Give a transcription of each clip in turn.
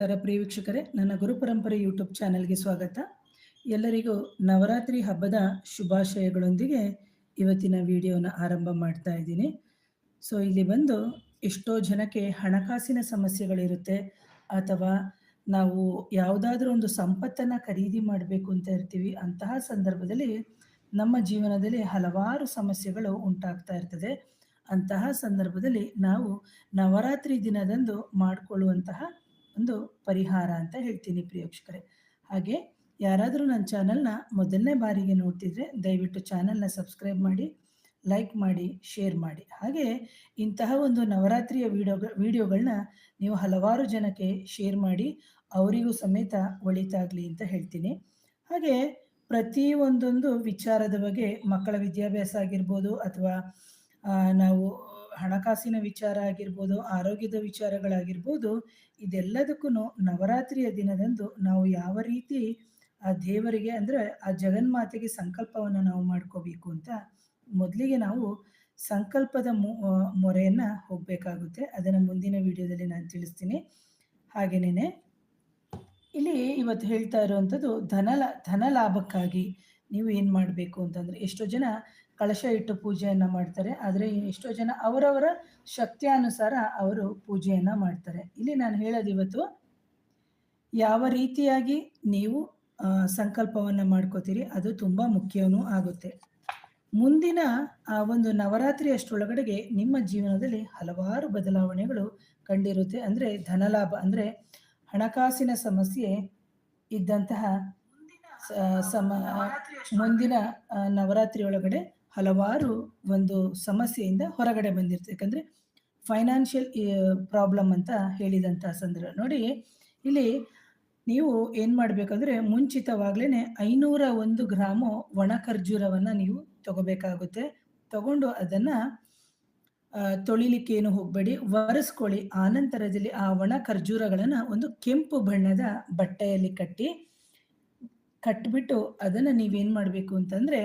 ಪ್ರಿಯ ವೀಕ್ಷಕರೇ ನನ್ನ ಗುರು ಪರಂಪರೆ ಯೂಟ್ಯೂಬ್ ಚಾನೆಲ್ಗೆ ಸ್ವಾಗತ. ಎಲ್ಲರಿಗೂ ನವರಾತ್ರಿ ಹಬ್ಬದ ಶುಭಾಶಯಗಳೊಂದಿಗೆ ಇವತ್ತಿನ ವಿಡಿಯೋನ ಆರಂಭ ಮಾಡ್ತಾ ಇದ್ದೀನಿ. ಸೊ ಇಲ್ಲಿ ಬಂದು ಎಷ್ಟೋ ಜನಕ್ಕೆ ಹಣಕಾಸಿನ ಸಮಸ್ಯೆಗಳಿರುತ್ತೆ ಅಥವಾ ನಾವು ಯಾವುದಾದ್ರೂ ಒಂದು ಸಂಪತ್ತನ್ನು ಖರೀದಿ ಮಾಡಬೇಕು ಅಂತ ಇರ್ತೀವಿ ಅಂತಹ ಸಂದರ್ಭದಲ್ಲಿ ನಮ್ಮ ಜೀವನದಲ್ಲಿ ಹಲವಾರು ಸಮಸ್ಯೆಗಳು ಉಂಟಾಗ್ತಾ ಇರ್ತದೆ. ಅಂತಹ ಸಂದರ್ಭದಲ್ಲಿ ನಾವು ನವರಾತ್ರಿ ದಿನದಂದು ಮಾಡಿಕೊಳ್ಳುವಂತಹ ಒಂದು ಪರಿಹಾರ ಅಂತ ಹೇಳ್ತೀನಿ ಪ್ರಿಯೋಕ್ಷಕರೇ. ಹಾಗೆ ಯಾರಾದರೂ ನನ್ನ ಚಾನಲ್ನ ಮೊದಲನೇ ಬಾರಿಗೆ ನೋಡ್ತಿದ್ರೆ ದಯವಿಟ್ಟು ಚಾನಲ್ನ ಸಬ್ಸ್ಕ್ರೈಬ್ ಮಾಡಿ ಲೈಕ್ ಮಾಡಿ ಶೇರ್ ಮಾಡಿ. ಹಾಗೆ ಇಂತಹ ಒಂದು ನವರಾತ್ರಿಯ ವಿಡಿಯೋ ವಿಡಿಯೋಗಳನ್ನ ನೀವು ಹಲವಾರು ಜನಕ್ಕೆ ಶೇರ್ ಮಾಡಿ ಅವರಿಗೂ ಸಮೇತ ಒಳಿತಾಗಲಿ ಅಂತ ಹೇಳ್ತೀನಿ. ಹಾಗೆ ಪ್ರತಿ ಒಂದೊಂದು ವಿಚಾರದ ಬಗ್ಗೆ ಮಕ್ಕಳ ವಿದ್ಯಾಭ್ಯಾಸ ಆಗಿರ್ಬೋದು ಅಥವಾ ನಾವು ಹಣಕಾಸಿನ ವಿಚಾರ ಆಗಿರ್ಬೋದು, ಆರೋಗ್ಯದ ವಿಚಾರಗಳಾಗಿರ್ಬೋದು, ಇದೆಲ್ಲದಕ್ಕೂ ನವರಾತ್ರಿಯ ದಿನದಂದು ನಾವು ಯಾವ ರೀತಿ ಆ ದೇವರಿಗೆ ಅಂದರೆ ಆ ಜಗನ್ಮಾತೆಗೆ ಸಂಕಲ್ಪವನ್ನು ನಾವು ಮಾಡ್ಕೋಬೇಕು ಅಂತ ಮೊದಲಿಗೆ ನಾವು ಸಂಕಲ್ಪದ ಮೊರೆಯನ್ನು ಹೋಗಬೇಕಾಗುತ್ತೆ. ಅದನ್ನು ಮುಂದಿನ ವಿಡಿಯೋದಲ್ಲಿ ನಾನು ತಿಳಿಸ್ತೀನಿ. ಹಾಗೆಯೇ ಇಲ್ಲಿ ಇವತ್ತು ಹೇಳ್ತಾ ಇರುವಂಥದ್ದು ಧನ ಧನ ಲಾಭಕ್ಕಾಗಿ ನೀವು ಏನು ಮಾಡಬೇಕು ಅಂತಂದರೆ ಎಷ್ಟೋ ಜನ ಕಳಶ ಇಟ್ಟು ಪೂಜೆಯನ್ನು ಮಾಡ್ತಾರೆ. ಆದರೆ ಎಷ್ಟೋ ಜನ ಅವರವರ ಶಕ್ತಿಯಾನುಸಾರ ಅವರು ಪೂಜೆಯನ್ನು ಮಾಡ್ತಾರೆ. ಇಲ್ಲಿ ನಾನು ಹೇಳೋದು ಇವತ್ತು, ಯಾವ ರೀತಿಯಾಗಿ ನೀವು ಸಂಕಲ್ಪವನ್ನು ಮಾಡ್ಕೋತೀರಿ ಅದು ತುಂಬ ಮುಖ್ಯವೂ ಆಗುತ್ತೆ. ಮುಂದಿನ ಆ ಒಂದು ನವರಾತ್ರಿ ಅಷ್ಟರೊಳಗಡೆಗೆ ನಿಮ್ಮ ಜೀವನದಲ್ಲಿ ಹಲವಾರು ಬದಲಾವಣೆಗಳು ಕಂಡಿರುತ್ತೆ. ಅಂದರೆ ಧನಲಾಭ, ಅಂದರೆ ಹಣಕಾಸಿನ ಸಮಸ್ಯೆ ಇದ್ದಂತಹ ಸಮ ಮುಂದಿನ ನವರಾತ್ರಿ ಒಳಗಡೆ ಹಲವಾರು ಒಂದು ಸಮಸ್ಯೆಯಿಂದ ಹೊರಗಡೆ ಬಂದಿರ್ತದೆ ಯಾಕಂದರೆ ಫೈನಾನ್ಷಿಯಲ್ ಪ್ರಾಬ್ಲಮ್ ಅಂತ ಹೇಳಿದಂಥ ಸಂದರ್ಭ. ನೋಡಿ, ಇಲ್ಲಿ ನೀವು ಏನು ಮಾಡಬೇಕಂದ್ರೆ ಮುಂಚಿತವಾಗ್ಲೇ ಐನೂರ ಒಂದು ಗ್ರಾಮು ಒಣ ಖರ್ಜೂರವನ್ನು ನೀವು ತಗೋಬೇಕಾಗುತ್ತೆ. ತಗೊಂಡು ಅದನ್ನು ತೊಳಿಲಿಕ್ಕೆ ಏನು ಹೋಗಬೇಡಿ. ಒರೆಸ್ಕೊಳ್ಳಿ. ಆನಂತರದಲ್ಲಿ ಆ ಒಣ ಖರ್ಜೂರಗಳನ್ನು ಒಂದು ಕೆಂಪು ಬಣ್ಣದ ಬಟ್ಟೆಯಲ್ಲಿ ಕಟ್ಟಿ, ಕಟ್ಬಿಟ್ಟು ಅದನ್ನು ನೀವೇನು ಮಾಡಬೇಕು ಅಂತಂದರೆ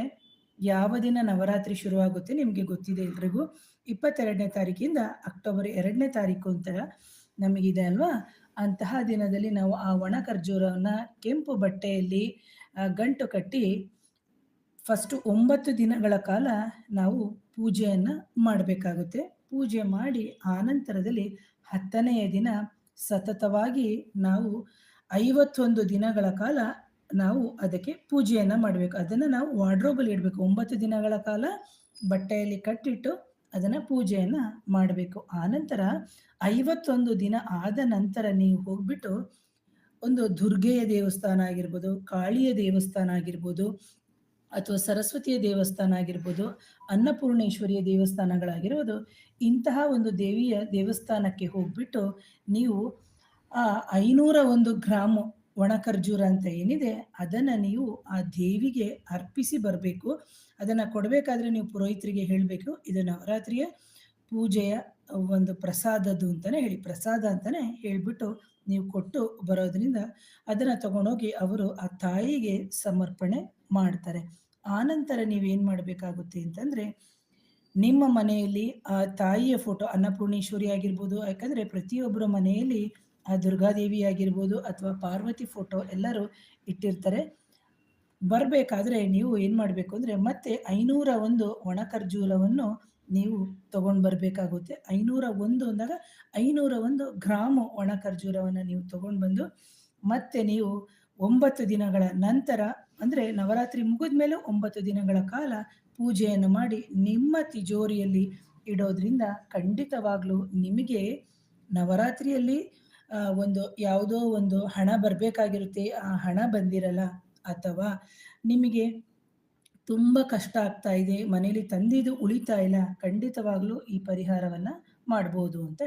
ಯಾವ ದಿನ ನವರಾತ್ರಿ ಶುರುವಾಗುತ್ತೆ ನಿಮಗೆ ಗೊತ್ತಿದೆ ಎಲ್ರಿಗೂ? ಇಪ್ಪತ್ತೆರಡನೇ ತಾರೀಕಿಂದ ಅಕ್ಟೋಬರ್ ಎರಡನೇ ತಾರೀಕು ಅಂತ ನಮಗಿದೆ ಅಲ್ವಾ? ಅಂತಹ ದಿನದಲ್ಲಿ ನಾವು ಆ ಒಣ ಖರ್ಜೂರವನ್ನು ಕೆಂಪು ಬಟ್ಟೆಯಲ್ಲಿ ಗಂಟು ಕಟ್ಟಿ ಫಸ್ಟು ಒಂಬತ್ತು ದಿನಗಳ ಕಾಲ ನಾವು ಪೂಜೆಯನ್ನು ಮಾಡಬೇಕಾಗುತ್ತೆ. ಪೂಜೆ ಮಾಡಿ ಆನಂತರದಲ್ಲಿ ಹತ್ತನೆಯ ದಿನ ಸತತವಾಗಿ ನಾವು ಐವತ್ತೊಂದು ದಿನಗಳ ಕಾಲ ನಾವು ಅದಕ್ಕೆ ಪೂಜೆಯನ್ನು ಮಾಡಬೇಕು. ಅದನ್ನು ನಾವು ವಾರ್ಡ್ರೋಬಲ್ಲಿ ಇಡಬೇಕು. ಒಂಬತ್ತು ದಿನಗಳ ಕಾಲ ಬಟ್ಟೆಯಲ್ಲಿ ಕಟ್ಟಿಟ್ಟು ಅದನ್ನು ಪೂಜೆಯನ್ನು ಮಾಡಬೇಕು. ಆನಂತರ ಐವತ್ತೊಂದು ದಿನ ಆದ ನಂತರ ನೀವು ಹೋಗ್ಬಿಟ್ಟು ಒಂದು ದುರ್ಗೆಯ ದೇವಸ್ಥಾನ ಆಗಿರ್ಬೋದು, ಕಾಳಿಯ ದೇವಸ್ಥಾನ ಆಗಿರ್ಬೋದು, ಅಥವಾ ಸರಸ್ವತಿಯ ದೇವಸ್ಥಾನ ಆಗಿರ್ಬೋದು, ಅನ್ನಪೂರ್ಣೇಶ್ವರಿಯ ದೇವಸ್ಥಾನಗಳಾಗಿರ್ಬೋದು, ಇಂತಹ ಒಂದು ದೇವಿಯ ದೇವಸ್ಥಾನಕ್ಕೆ ಹೋಗ್ಬಿಟ್ಟು ನೀವು ಆ ಐನೂರ ಒಂದು ಗ್ರಾಮು ಒಣ ಖರ್ಜೂರ ಅಂತ ಏನಿದೆ, ಅದನ್ನು ನೀವು ಆ ದೇವಿಗೆ ಅರ್ಪಿಸಿ ಬರಬೇಕು. ಅದನ್ನು ಕೊಡಬೇಕಾದ್ರೆ ನೀವು ಪುರೋಹಿತರಿಗೆ ಹೇಳಬೇಕು, ಇದು ನವರಾತ್ರಿಯ ಪೂಜೆಯ ಒಂದು ಪ್ರಸಾದದ್ದು ಅಂತಲೇ ಹೇಳಿ. ಪ್ರಸಾದ ಅಂತಲೇ ಹೇಳಿಬಿಟ್ಟು ನೀವು ಕೊಟ್ಟು ಬರೋದ್ರಿಂದ ಅದನ್ನು ತಗೊಂಡೋಗಿ ಅವರು ಆ ತಾಯಿಗೆ ಸಮರ್ಪಣೆ ಮಾಡ್ತಾರೆ. ಆನಂತರ ನೀವೇನು ಮಾಡಬೇಕಾಗುತ್ತೆ ಅಂತಂದರೆ, ನಿಮ್ಮ ಮನೆಯಲ್ಲಿ ಆ ತಾಯಿಯ ಫೋಟೋ ಅನ್ನಪೂರ್ಣೇಶ್ವರಿ ಆಗಿರ್ಬೋದು, ಯಾಕಂದರೆ ಪ್ರತಿಯೊಬ್ಬರ ಮನೆಯಲ್ಲಿ ಆ ದುರ್ಗಾದೇವಿ ಆಗಿರ್ಬೋದು ಅಥವಾ ಪಾರ್ವತಿ ಫೋಟೋ ಎಲ್ಲರೂ ಇಟ್ಟಿರ್ತಾರೆ. ಬರಬೇಕಾದ್ರೆ ನೀವು ಏನು ಮಾಡಬೇಕು ಅಂದರೆ ಮತ್ತೆ ಐನೂರ ಒಂದು ಒಣ ಖರ್ಜೂರವನ್ನು ನೀವು ತಗೊಂಡು ಬರಬೇಕಾಗುತ್ತೆ. ಐನೂರ ಒಂದು ಅಂದಾಗ ಐನೂರ ಒಂದು ಗ್ರಾಮ ಒಣ ಖರ್ಜೂರವನ್ನು ನೀವು ತಗೊಂಡು ಬಂದು ಮತ್ತೆ ನೀವು ಒಂಬತ್ತು ದಿನಗಳ ನಂತರ ಅಂದರೆ ನವರಾತ್ರಿ ಮುಗಿದ ಮೇಲೆ ಒಂಬತ್ತು ದಿನಗಳ ಕಾಲ ಪೂಜೆಯನ್ನು ಮಾಡಿ ನಿಮ್ಮ ತಿಜೋರಿಯಲ್ಲಿ ಇಡೋದ್ರಿಂದ ಖಂಡಿತವಾಗ್ಲೂ ನಿಮಗೆ ನವರಾತ್ರಿಯಲ್ಲಿ ಒಂದು ಯಾವುದೋ ಒಂದು ಹಣ ಬರಬೇಕಾಗಿರುತ್ತೆ, ಆ ಹಣ ಬಂದಿರಲ್ಲ ಅಥವಾ ನಿಮಗೆ ತುಂಬ ಕಷ್ಟ ಆಗ್ತಾ ಇದೆ, ಮನೇಲಿ ತಂದಿದ್ದು ಉಳಿತಾ ಇಲ್ಲ, ಖಂಡಿತವಾಗ್ಲೂ ಈ ಪರಿಹಾರವನ್ನು ಮಾಡ್ಬೋದು ಅಂತ